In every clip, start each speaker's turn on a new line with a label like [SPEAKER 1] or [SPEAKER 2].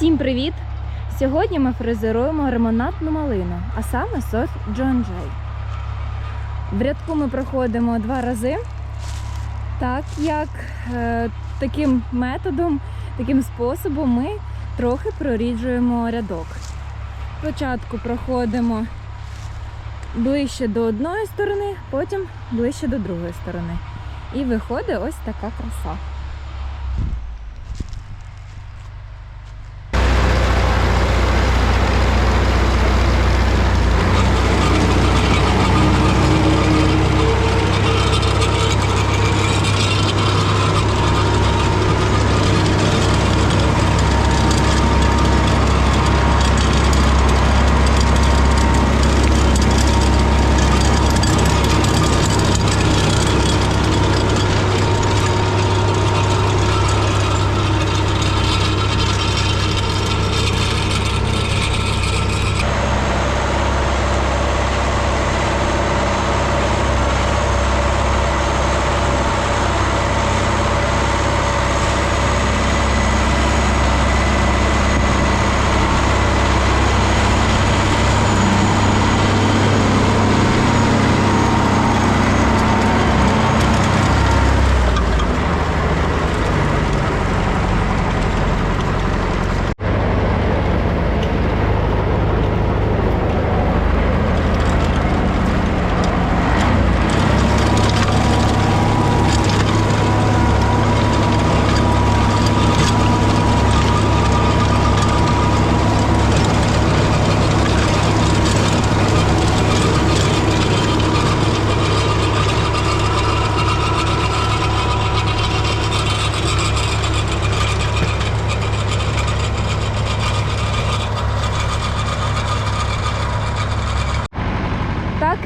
[SPEAKER 1] Всім привіт! Сьогодні ми фрезеруємо ремонатну малину, а саме сорт Джон Джей. В рядку ми проходимо два рази, так як е, таким методом, таким способом ми трохи проріджуємо рядок. Спочатку проходимо ближче до одної сторони, потім ближче до другої сторони. І виходить ось така краса.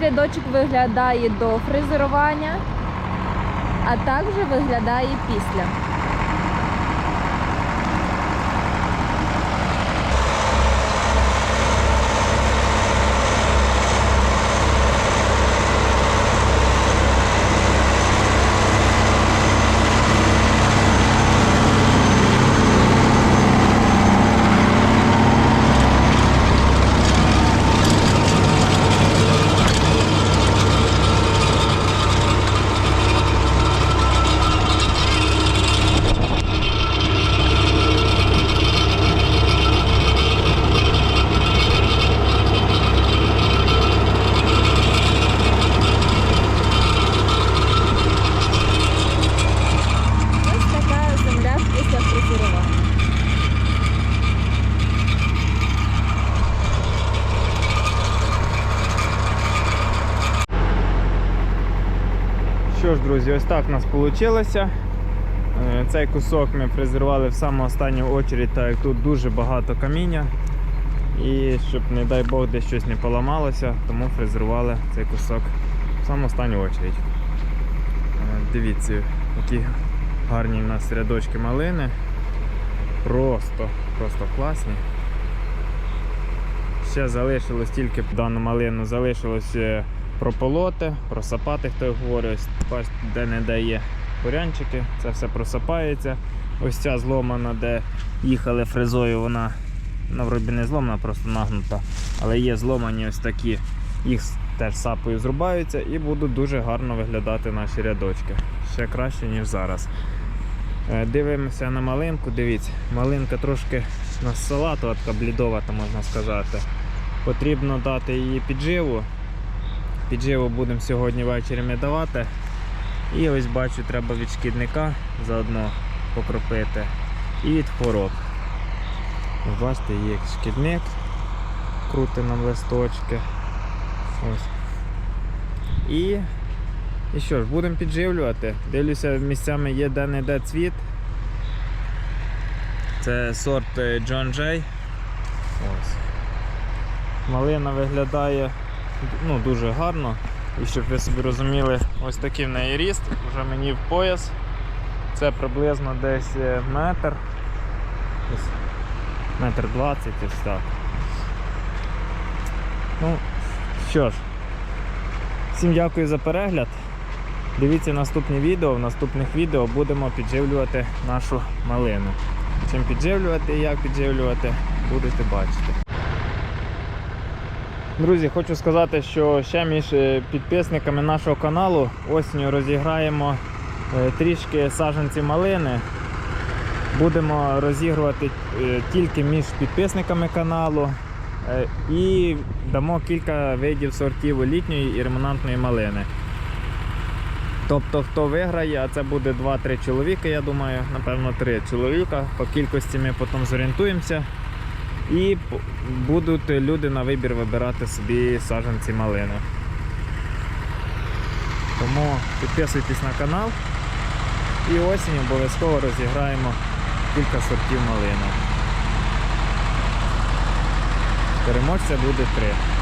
[SPEAKER 1] Рядочок виглядає до фрезерування, а також виглядає після. Ось така земля після фрезерування.
[SPEAKER 2] Що ж, друзі, ось так у нас вийшло. Цей кусок ми фрезерували в саму останню очередь, так як тут дуже багато каміння. І щоб, не дай Бог, десь щось не поламалося, тому фрезерували цей кусок в саму останню очередь. Е, Дивіться, які гарні в нас рядочки малини. Просто, просто класні. Ще залишилось тільки дану малину, залишилось е, прополоти, просапати, хто говорить, ось де не дає бурянчики, це все просапається. Ось ця зломана, де їхали фрезою, вона вона вроді не зломана, просто нагнута. Але є зломані ось такі, їх теж сапою зрубаються і будуть дуже гарно виглядати наші рядочки. Ще краще, ніж зараз. Е, Дивимося на малинку, дивіться, малинка трошки у нас салатова, така блідовата, можна сказати. Потрібно дати її підживу. Підживу будемо сьогодні ввечері ми давати. І ось бачу, треба від шкідника заодно покропити. І від хвороб. Бачите, є шкідник, крути нам листочки. Ось. І, і що ж, будемо підживлювати. Дивлюся, місцями є де-не-де цвіт. Це сорт е, John Jay. Ось. Малина виглядає ну, дуже гарно. І щоб ви собі розуміли, ось такий в неї ріст, вже мені в пояс. Це приблизно десь е, метр. Ось метр двадцять ось так. Ну, що ж, всім дякую за перегляд. Дивіться наступні відео. В наступних відео будемо підживлювати нашу малину. чим підживлювати і як підживлювати, будете бачити. Друзі, хочу сказати, що ще між е, підписниками нашого каналу осінню розіграємо е, трішки саджанців малини. Будемо розігрувати е, тільки між підписниками каналу і дамо кілька видів сортів літньої і ремонантної малини. Тобто, хто виграє, а це буде 2-3 чоловіка, я думаю, напевно, 3 чоловіка. По кількості ми потім зорієнтуємося. І будуть люди на вибір вибирати собі саджанці малини. Тому підписуйтесь на канал і осінь обов'язково розіграємо кілька сортів малини. Переможця буде три.